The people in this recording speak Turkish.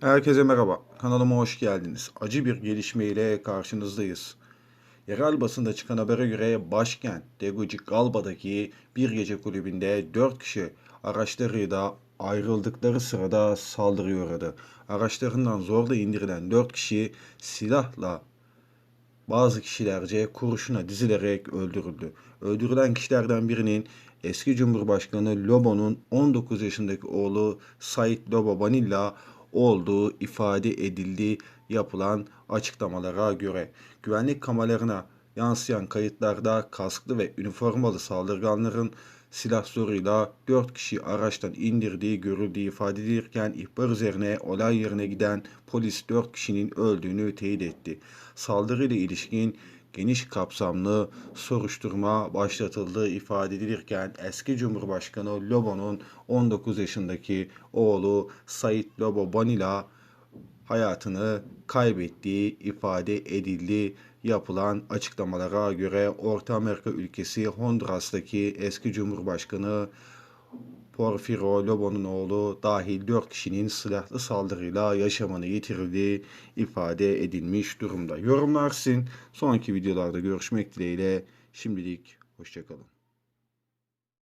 Herkese merhaba. Kanalıma hoş geldiniz. Acı bir gelişme ile karşınızdayız. Yerel basında çıkan habere göre başkent Tegucigalpa'daki bir gece kulübünde 4 kişi araçlarıyla ayrıldıkları sırada saldırıya uğradı. Araçlarından zorla indirilen 4 kişi silahla bazı kişilerce kurşuna dizilerek öldürüldü. Öldürülen kişilerden birinin eski Cumhurbaşkanı Lobo'nun 19 yaşındaki oğlu Sait Lobo Banilla olduğu ifade edildi yapılan açıklamalara göre. Güvenlik kameralarına yansıyan kayıtlarda kasklı ve üniformalı saldırganların silah zoruyla 4 kişi araçtan indirdiği görüldüğü ifade edilirken ihbar üzerine olay yerine giden polis 4 kişinin öldüğünü teyit etti. Saldırıyla ilişkin geniş kapsamlı soruşturma başlatıldığı ifade edilirken eski Cumhurbaşkanı Lobo'nun 19 yaşındaki oğlu Sait Lobo Banila hayatını kaybettiği ifade edildi. Yapılan açıklamalara göre Orta Amerika ülkesi Honduras'taki eski Cumhurbaşkanı Porfirio Lobo'nun oğlu dahil 4 kişinin silahlı saldırıyla yaşamını yitirdiği ifade edilmiş durumda. Yorumlar sizin. Sonraki videolarda görüşmek dileğiyle. Şimdilik hoşçakalın.